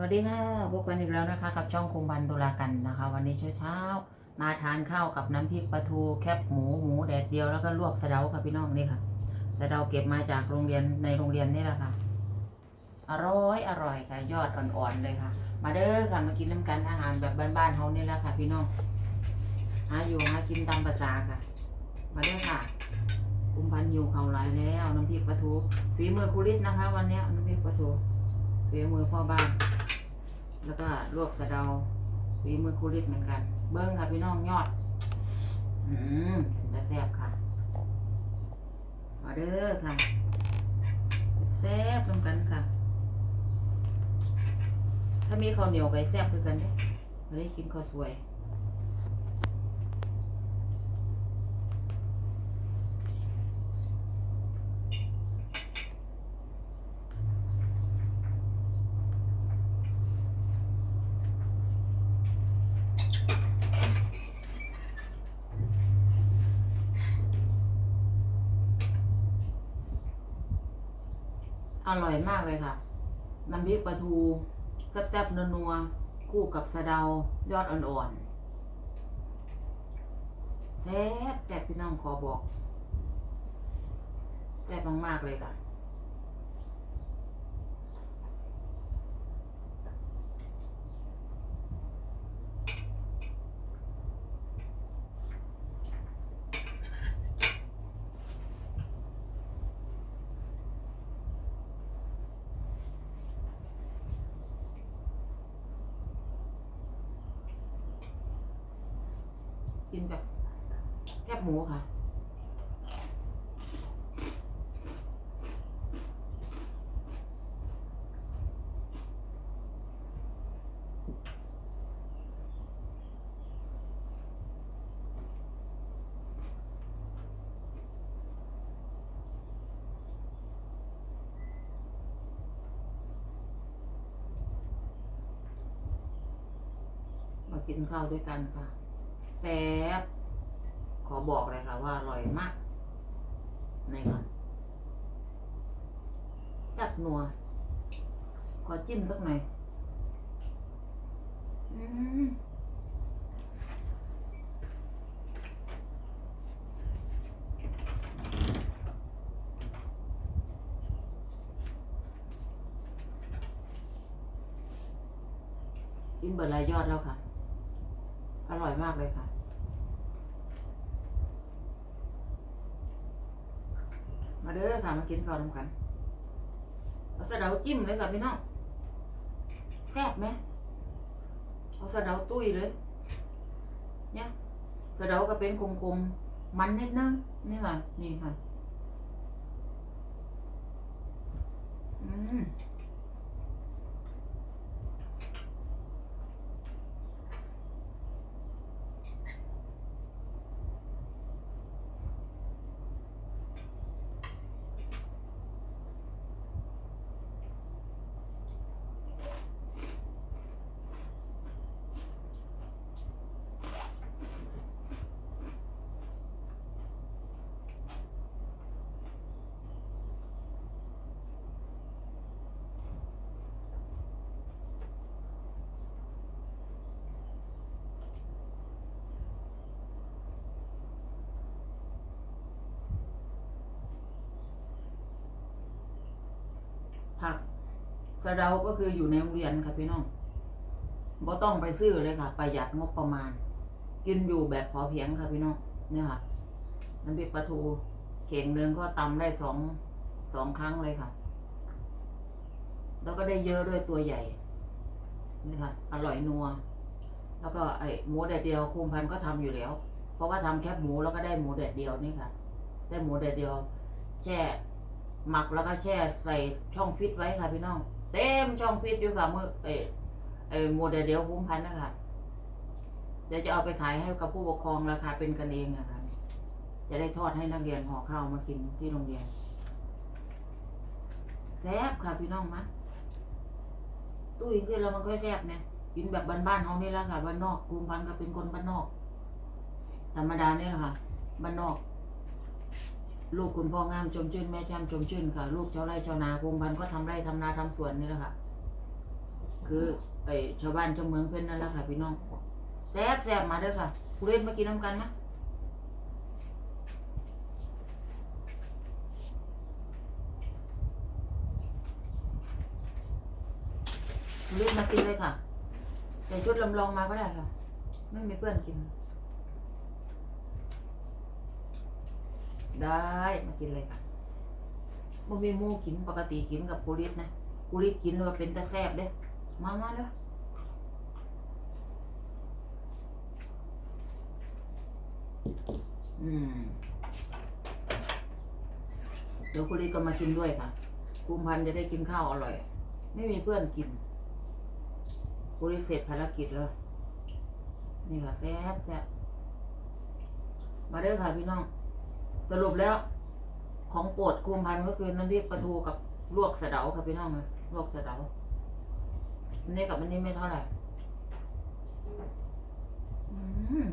วัสดีค่ะพบกันอีกแล้วนะคะ กับช่องคุมบันตุลากันนะคะ วันนี้เช้าๆมาทานข้าวกับน้ำพริกปลาทูแคบหมูหมูแดดเดียวแล้วก็ลวกสะเดาค่ะพี่น้องนี่ค่ะสะเดาเก็บมาจากโรงเรียนในโรงเรียนนี่แหละค่ะ อร่อยอร่อยค่ะ ยอดอ่อนๆเลยค่ะ มาเด้อค่ะมากินน้ำกันอาหารแบบบ้านๆเขานี่แหละค่ะ พี่น้องหาอยู่หากินตามภาษาค่ะ มาเด้อค่ะคุมพันอยู่เขาหลายแล้วน้ำพริกปลาทูฝีมือครูฤทธิ์นะคะ วันนี้น้ำพริกปลาทูฝีมือพ่อบ้าน แล้วก็ลวกสะเดาฝีมือครูฤทธิ์เหมือนกัน เบิ้งค่ะพี่น้องยอด อืมจะแซ่บค่ะออเดอร์ค่ะแซ่บๆนำกันค่ะ ถ้ามีข้าวเหนียวไก่แซ่บคือกันเด้ไม่ได้กินข้าวสวย อร่อยมากเลยค่ะน้ำพริกปลาทูแซ่บๆนัวๆคู่กับสะเดายอดอ่อนๆแซ่บแซ่บพี่น้องขอบอกแซ่บมากๆเลยค่ะ กินกับแคบหมูค่ะ มากินข้าวด้วยกันค่ะ แซ่บขอบอกเลยค่ะว่าอร่อยมากนี่ค่ะจับนัว ขอจิ้มสักหน่อยอืมกินเบอร์ลายยอดแล้วค่ะ อร่อยมากเลยค่ะ มาเด้อค่ะมากินข้าวน้ำกันเอาสะเดาจิ้มเลยค่ะพี่น้องแซ่บไหมเอาสะเดาตุ้ยเลยเนี่ยสะเดาก็เป็นกลมๆมันนิดนึงนี่ค่ะนี่ค่ะ อืม ผักสะเดาก็คืออยู่ในโรงเรียนค่ะพี่น้องบ่ต้องไปซื้อเลยค่ะ ประหยัดงบประมาณ กินอยู่แบบพอเพียงค่ะพี่น้องเนี่ยค่ะน้ำพริกปลาทูเข่งหนึ่งก็ตำได้สองสองครั้งเลยค่ะ แล้วก็ได้เยอะด้วยตัวใหญ่นี่ค่ะ อร่อยนัว แล้วก็ไอหมูแดดเดียวคุมพันก็ทำอยู่แล้ว เพราะว่าทำแคบหมูแล้วก็ได้หมูแดดเดียวนี่ค่ะ ได้หมูแดดเดียว แช่ หมักแล้วก็แช่ใส่ช่องฟิตไว้ค่ะพี่น้อง เต็มช่องฟิตอยู่ค่ะมือเออเอโมเดลเดียวคุ้มพันนะคะเดี๋ยวจะเอาไปขายให้กับผู้ปกครองราคาเป็นกันเองอะค่ะจะได้ทอดให้นักเรียนห่อข้าวมากินที่โรงเรียนแซ่บค่ะพี่น้องมะตู้อีกที่เรามันก็แซ่บเนี่ยกินแบบบ้านๆเขานี่แหละค่ะบ้านนอกกุมพันก็เป็นคนบ้านนอก ธรรมดาเนี่ยแหละค่ะบ้านนอก ลูกคุณพ่องามชมชื่นแม่ช่ำชมชื่นค่ะ ลูกชาวไร่ชาวนากุมพันก็ทำไร่ทำนาทำสวนนี่แหละค่ะ คือไอชาวบ้านชาวเมืองเพิ่นนั่นแหละค่ะ พี่น้องแซ่บแซ่บมาเด้อค่ะกูเล่นมากินน้ำกันนะกูเล่นมากินเลยค่ะใส่ชุดลำลองมาก็ได้ค่ะ ไม่มีเพื่อนกิน ได้มากินเลยค่ะบ่มีหมูกินปกติกินกับกูริดนะกูริดกินว่าเป็นตาแซบเด้มามาเด้ออืมเดี๋ยวกูริดก็มากินด้วยค่ะกุมพันจะได้กินข้าวอร่อย ไม่มีเพื่อนกินกูริดเสร็จภารกิจแล้วนี่ค่ะแซ่บแซ่บมาเด้อค่ะพี่น้อง สรุปแล้ว ของโปรดคุมพันก็คือน้ำพริกปลาทูกับลวกสะเดาค่ะพี่น้องเลยลวกสะเดาอันนี้กับอันนี้ไม่เท่าไหร่ อืม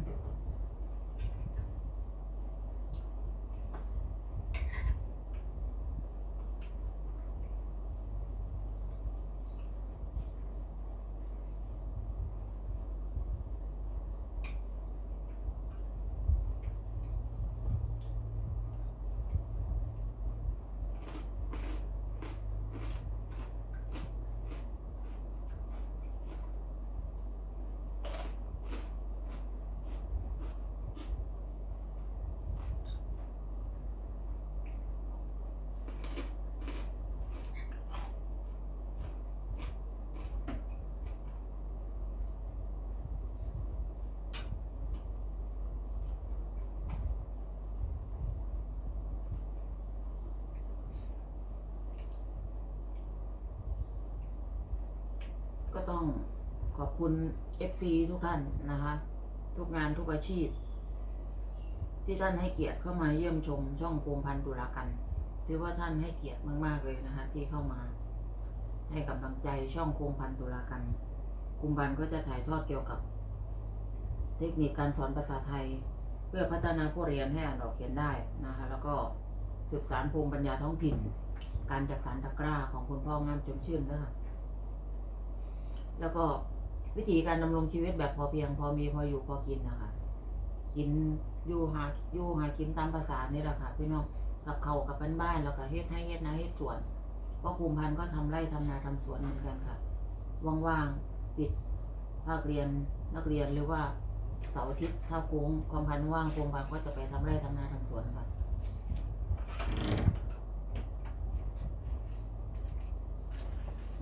ต้องขอบคุณ FC ทุกท่านนะคะ ทุกงานทุกอาชีพ ที่ท่านให้เกียรติเข้ามาเยี่ยมชมช่องโคมพันธุ์ตุลากัน ถือว่าท่านให้เกียรติมาก ๆ เลยนะคะ ที่เข้ามา ให้กำลังใจช่องโคมพันธุ์ตุลากันคุมพันก็จะถ่ายทอดเกี่ยวกับ เทคนิคการสอนภาษาไทย เพื่อพัฒนาผู้เรียนให้อ่านออกเขียนได้นะคะ แล้วก็สืบสารภูมิปัญญาท้องถิ่น การจักสารตะกร้าของคุณพ่องามจมชื่นนะคะ แล้วก็วิธีการดำรงชีวิตแบบพอเพียง พอมีพออยู่พอกินนะคะกินอยู่หาอยู่หากินตามภาษานี่แหละค่ะพี่น้องกับเขากับบ้านบ้านๆแล้วก็เฮ็ดให้เฮ็ดนาเฮ็ดสวนเพราะภูมิพันธ์ก็ทำไร่ทำนาทำสวนเหมือนกันค่ะว่างๆปิดภาคเรียนนักเรียนหรือว่าเสาร์อาทิตย์ถ้าโค้งความพันธ์ว่างภูมิพันธ์ก็จะไปทำไร่ทำนาทำสวนค่ะ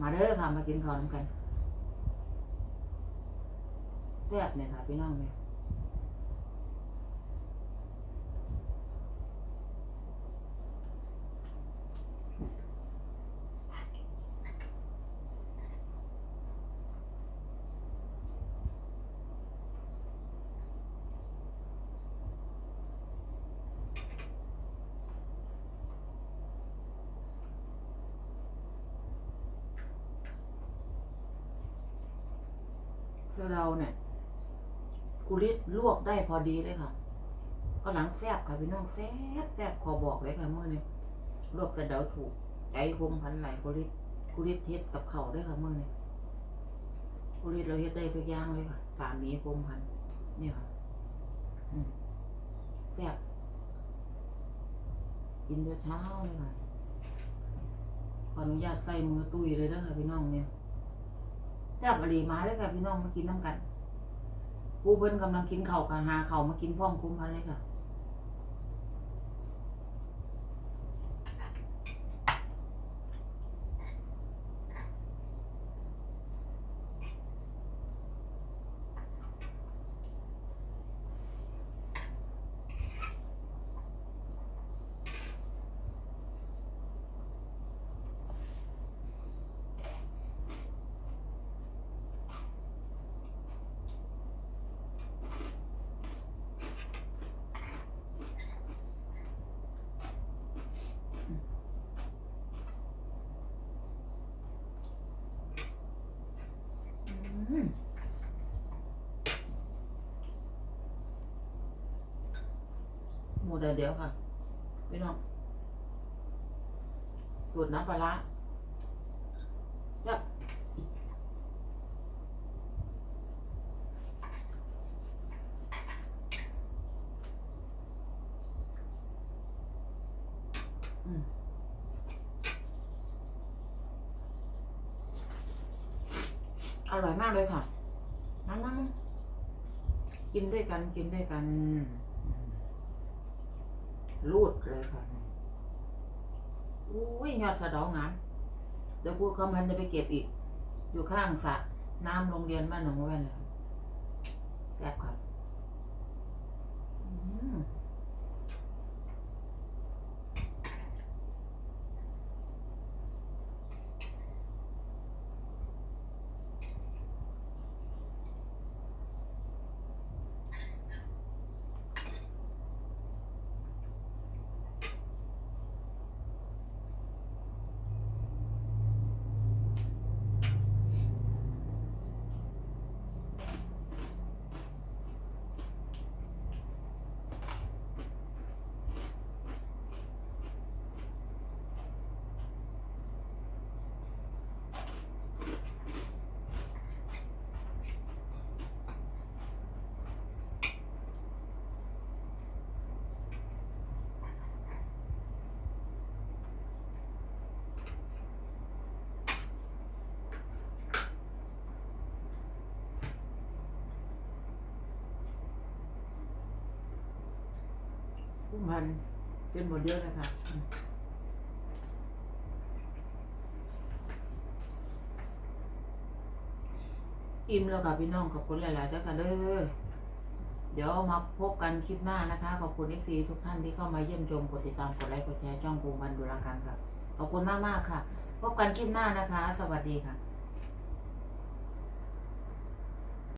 มาเด้อค่ะมากินข้าวน้ำกัน แซ่บเนี่ยค่ะพี่น้องเนี่ยเดาเนี่ย กุลิตลวกได้พอดีเลยค่ะก็หลังแซบค่ะพี่น้องแซบแซบขอบอกเลยค่ะเมื่อนี้ลวกสะเดาถูกใจคมพันไหลกุลิตกุลิตเฮ็ดกับเขาวด้ค่ะเมื่อนี้กุลิตเราเฮ็ดได้ทุกอย่างเลยค่ะฝามีคมพันนี่ค่ะแซบกินเช้าเลยค่ะขออนุญาตใส่มือตุ้ยเลยนะคะพี่น้องเนี่ยแซบอหลีมาเลยค่ะพี่น้องมากินน้ำกัน ผู้เพิ่นกำลังกินเข่าวกับหาเข่าวมากินพร้อมคุ้มพันเลยค่ะ หมูแต่เดียวค่ะ พี่น้องสูตรน้ำปลาแบบอืม ร่อยมากเลยค่ะนั่งนั่งกินด้วยกันกินด้วยกันรูดเลยค่ะอุ้ยยอดสะดองามเดี๋ยวครูคำพันจะไปเก็บอีก อยู่ข้างสระน้ำโรงเรียนบ้านหนองแว่นเลยแซ่บครับ อืม วันกินหมดเยอะเลยค่ะอิ่มแล้วค่ะพี่น้องขอบคุณหลายๆเด้อค่ะเด้อเดี๋ยวมาพบกันคลิปหน้านะคะ ขอบคุณเอฟซีทุกท่านที่เข้ามาเยี่ยมชมกดติดตามกดไลค์กดแชร์ช่องปูมันดูราคังค่ะ ขอบคุณมากๆค่ะ พบกันคลิปหน้านะคะ สวัสดีค่ะ